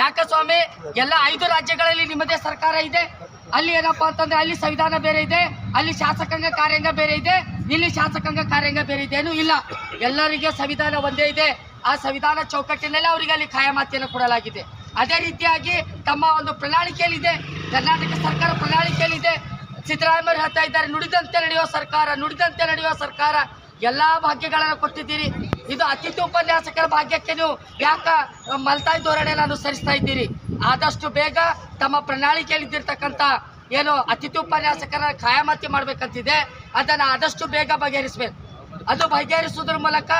ಯಾಕ ಸ್ವಾಮಿ? ಎಲ್ಲ ಐದು ರಾಜ್ಯಗಳಲ್ಲಿ ನಿಮ್ಮದೇ ಸರ್ಕಾರ ಇದೆ. ಅಲ್ಲಿ ಏನಪ್ಪಾ ಅಂತಂದ್ರೆ ಅಲ್ಲಿ ಸಂವಿಧಾನ ಬೇರೆ ಇದೆ, ಅಲ್ಲಿ ಶಾಸಕಾಂಗ ಕಾರ್ಯಾಂಗ ಬೇರೆ ಇದೆ, ಇಲ್ಲಿ ಶಾಸಕಾಂಗ ಕಾರ್ಯಾಂಗ ಬೇರೆ ಇದೆ ಇಲ್ಲ. ಎಲ್ಲರಿಗೆ ಸಂವಿಧಾನ ಒಂದೇ ಇದೆ. ಆ ಸಂವಿಧಾನ ಚೌಕಟ್ಟಿನಲ್ಲಿ ಅವರಿಗೆ ಅಲ್ಲಿ ಖಾಯಮಾತಿಯನ್ನು ಕೊಡಲಾಗಿದೆ. ಅದೇ ರೀತಿಯಾಗಿ ತಮ್ಮ ಒಂದು ಪ್ರಣಾಳಿಕೆಯಲ್ಲಿದೆ, ಕರ್ನಾಟಕ ಸರ್ಕಾರ ಪ್ರಣಾಳಿಕೆಯಲ್ಲಿದೆ. ಸಿದ್ದರಾಮಯ್ಯ ಹೇಳ್ತಾ ಇದ್ದಾರೆ, ನುಡಿದಂತೆ ನಡೆಯುವ ಸರ್ಕಾರ, ನುಡಿದಂತೆ ನಡೆಯುವ ಸರ್ಕಾರ, ಎಲ್ಲಾ ಭಾಗ್ಯಗಳನ್ನು ಕೊಟ್ಟಿದ್ದೀರಿ. ಇದು ಅತಿಥಿ ಉಪನ್ಯಾಸಕರ ಭಾಗ್ಯಕ್ಕೆ ನೀವು ಯಾಕ ಮಲ್ತಾಯಿ ಧೋರಣೆಯನ್ನು ಅನುಸರಿಸ್ತಾ ಇದ್ದೀರಿ? ಆದಷ್ಟು ಬೇಗ ತಮ್ಮ ಪ್ರಣಾಳಿಕೆಯಲ್ಲಿ ಇದ್ದಿರ್ತಕ್ಕಂಥ ಏನು ಅತಿಥಿ ಉಪನ್ಯಾಸಕರ ಖಾಯಮಾತಿ ಮಾಡಬೇಕಂತಿದೆ. ಅದನ್ನು ಆದಷ್ಟು ಬೇಗ ಬಗೆಹರಿಸಬೇಕು. ಅದು ಬಗೆಹರಿಸುವುದರ ಮೂಲಕ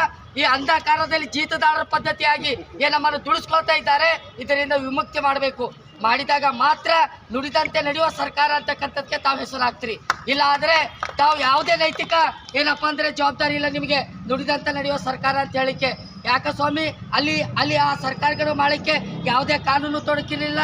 ಈ ಅಂಧಕಾರದಲ್ಲಿ ಜೀತದಾರರ ಪದ್ಧತಿಯಾಗಿ ಏನ ನಮ್ಮನ್ನು ದುಡಿಸ್ಕೊಳ್ತಾ ಇದ್ದಾರೆ, ಇದರಿಂದ ವಿಮುಕ್ತಿ ಮಾಡಬೇಕು. ಮಾಡಿದಾಗ ಮಾತ್ರ ನುಡಿದಂತೆ ನಡೆಯುವ ಸರ್ಕಾರ ಅಂತಕ್ಕಂಥದ್ದಕ್ಕೆ ತಾವು ಹೆಸರಾಗ್ತೀರಿ. ಇಲ್ಲ ಆದರೆ ತಾವು ಯಾವುದೇ ನೈತಿಕ ಏನಪ್ಪ ಅಂದರೆ ಜವಾಬ್ದಾರಿ ಇಲ್ಲ ನಿಮಗೆ ನುಡಿದಂತೆ ನಡೆಯುವ ಸರ್ಕಾರ ಅಂತ ಹೇಳಿಕೆ ಯಾಕ ಸ್ವಾಮಿ? ಅಲ್ಲಿ ಅಲ್ಲಿ ಆ ಸರ್ಕಾರಗಳು ಮಾಡಲಿಕ್ಕೆ ಯಾವುದೇ ಕಾನೂನು ತೊಡಕಿರಲಿಲ್ಲ.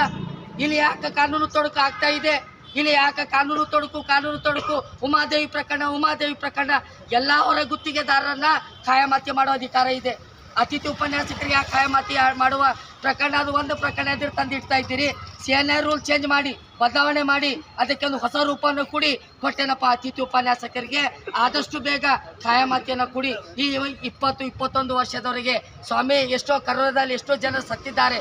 ಇಲ್ಲಿ ಯಾಕೆ ಕಾನೂನು ತೊಡಕು ಆಗ್ತಾ ಇದೆ? ಇಲ್ಲಿ ಯಾಕೆ ಕಾನೂನು ತೊಡಕು ಕಾನೂನು ತೊಡಕು? ಉಮಾದೇವಿ ಪ್ರಕರಣ ಉಮಾದೇವಿ ಪ್ರಕರಣ. ಎಲ್ಲ ಹೊರ ಗುತ್ತಿಗೆದಾರರನ್ನ ಖಾಯಮಾತಿ ಮಾಡೋ ಅಧಿಕಾರ ಇದೆ. ಅತಿಥಿ ಉಪನ್ಯಾಸಕರಿಗೆ ಖಾಯಮಾತಿ ಮಾಡುವ ಪ್ರಕರಣ, ಅದು ಒಂದು ಪ್ರಕರಣ ಎದುರು ತಂದು ಇಡ್ತಾ ಇದ್ದೀರಿ. C N I rule change ಮಾಡಿ, ಬದಲಾವಣೆ ಮಾಡಿ, ಅದಕ್ಕೆ ಒಂದು ಹೊಸ ರೂಪವನ್ನು ಕೊಡಿ ಕೊಟ್ಟೆನಪ್ಪ ಅತಿಥಿ ಉಪನ್ಯಾಸಕರಿಗೆ. ಆದಷ್ಟು ಬೇಗ ಖಾಯಮಾತಿಯನ್ನು ಕೊಡಿ. ಈ ಇಪ್ಪತ್ತು, ಇಪ್ಪತ್ತೊಂದು ವರ್ಷದವರೆಗೆ ಸ್ವಾಮಿ, ಎಷ್ಟೋ ಕರೋನಾದಲ್ಲಿ ಎಷ್ಟೋ ಜನ ಸತ್ತಿದ್ದಾರೆ.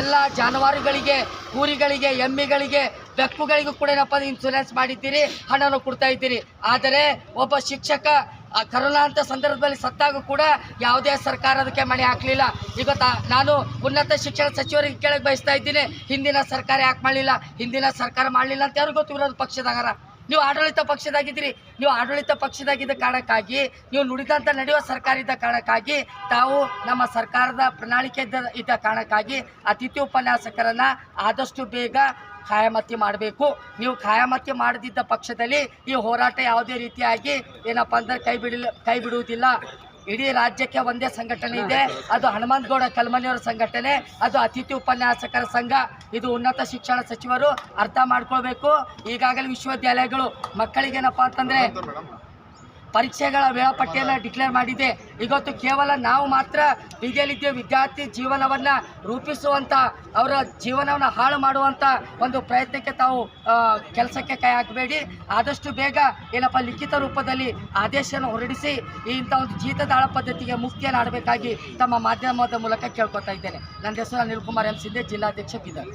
ಎಲ್ಲ ಜಾನುವಾರುಗಳಿಗೆ, ಕುರಿಗಳಿಗೆ, ಎಮ್ಮಿಗಳಿಗೆ, ಬೆಕ್ಕುಗಳಿಗೂ ಕೂಡ ಏನಪ್ಪ ಇನ್ಸೂರೆನ್ಸ್ ಮಾಡಿದ್ದೀರಿ, ಹಣನು ಕೊಡ್ತಾ ಇದ್ದೀರಿ. ಆದರೆ ಒಬ್ಬ ಶಿಕ್ಷಕ, ಆ ಕರೋನಾ ಅಂತ ಸಂದರ್ಭದಲ್ಲಿ ಸತ್ತಾಗ ಕೂಡ ಯಾವುದೇ ಸರ್ಕಾರ ಅದಕ್ಕೆ ಮಣೆ ಹಾಕಲಿಲ್ಲ. ಈಗ ನಾನು ಉನ್ನತ ಶಿಕ್ಷಣ ಸಚಿವರಿಗೆ ಕೇಳಕ್ಕೆ ಬಯಸ್ತಾ ಇದ್ದೀನಿ, ಹಿಂದಿನ ಸರ್ಕಾರ ಯಾಕೆ ಮಾಡಲಿಲ್ಲ, ಹಿಂದಿನ ಸರ್ಕಾರ ಮಾಡಲಿಲ್ಲ ಅಂತ ಯಾರು ಗೊತ್ತಿರೋದು ಪಕ್ಷದಾಗರ ನೀವು ಆಡಳಿತ ಪಕ್ಷದಾಗಿದ್ದೀರಿ, ನೀವು ಆಡಳಿತ ಪಕ್ಷದಾಗಿದ್ದ ಕಾರಣಕ್ಕಾಗಿ, ನೀವು ನುಡಿದಂತ ನಡೆಯುವ ಸರ್ಕಾರ ಇದ್ದ ಕಾರಣಕ್ಕಾಗಿ, ತಾವು ನಮ್ಮ ಸರ್ಕಾರದ ಪ್ರಣಾಳಿಕೆ ಇದ್ದ ಕಾರಣಕ್ಕಾಗಿ ಅತಿಥಿ ಉಪನ್ಯಾಸಕರನ್ನ ಆದಷ್ಟು ಬೇಗ ಖಾಯಮತಿ ಮಾಡಬೇಕು. ನೀವು ಖಾಯಮತಿ ಮಾಡದಿದ್ದ ಪಕ್ಷದಲ್ಲಿ ಈ ಹೋರಾಟ ಯಾವುದೇ ರೀತಿಯಾಗಿ ಏನಪ್ಪ ಅಂದ್ರೆ ಕೈ ಬಿಡಲಿ, ಕೈ ಬಿಡುವುದಿಲ್ಲ. ಇಡೀ ರಾಜ್ಯಕ್ಕೆ ಒಂದೇ ಸಂಘಟನೆ ಇದೆ. ಅದು ಹನುಮಂತಗೌಡ ಕಲ್ಮನಿಯವರ ಸಂಘಟನೆ, ಅದು ಅತಿಥಿ ಉಪನ್ಯಾಸಕರ ಸಂಘ, ಇದು ಉನ್ನತ ಶಿಕ್ಷಣ ಸಚಿವರು ಅರ್ಥ ಮಾಡ್ಕೊಳ್ಬೇಕು. ಈಗಾಗಲೇ ವಿಶ್ವವಿದ್ಯಾಲಯಗಳು ಮಕ್ಕಳಿಗೇನಪ್ಪ ಅಂತಂದ್ರೆ ಪರೀಕ್ಷೆಗಳ ವೇಳಾಪಟ್ಟಿಯನ್ನು ಡಿಕ್ಲೇರ್ ಮಾಡಿದೆ. ಇವತ್ತು ಕೇವಲ ನಾವು ಮಾತ್ರ ಬೀದಿಯಲ್ಲಿದ್ದೇವೆ. ವಿದ್ಯಾರ್ಥಿ ಜೀವನವನ್ನು ರೂಪಿಸುವಂಥ ಅವರ ಜೀವನವನ್ನು ಹಾಳು ಮಾಡುವಂಥ ಒಂದು ಪ್ರಯತ್ನಕ್ಕೆ ತಾವು ಕೆಲಸಕ್ಕೆ ಕೈ ಹಾಕಬೇಡಿ. ಆದಷ್ಟು ಬೇಗ ಏನಪ್ಪ, ಲಿಖಿತ ರೂಪದಲ್ಲಿ ಆದೇಶವನ್ನು ಹೊರಡಿಸಿ ಇಂಥ ಒಂದು ಜೀತದಾಳ ಪದ್ಧತಿಗೆ ಮುಕ್ತಿಯನ್ನು ಆಡಬೇಕಾಗಿ ತಮ್ಮ ಮಾಧ್ಯಮದ ಮೂಲಕ ಕೇಳ್ಕೊತಾ ಇದ್ದೇನೆ. ನನ್ನ ಹೆಸರು ಅನಿಲ್ ಕುಮಾರ್, ಎಂ. ಸಿದ್ದೆ ಜಿಲ್ಲಾಧ್ಯಕ್ಷ ಬೀದರ್.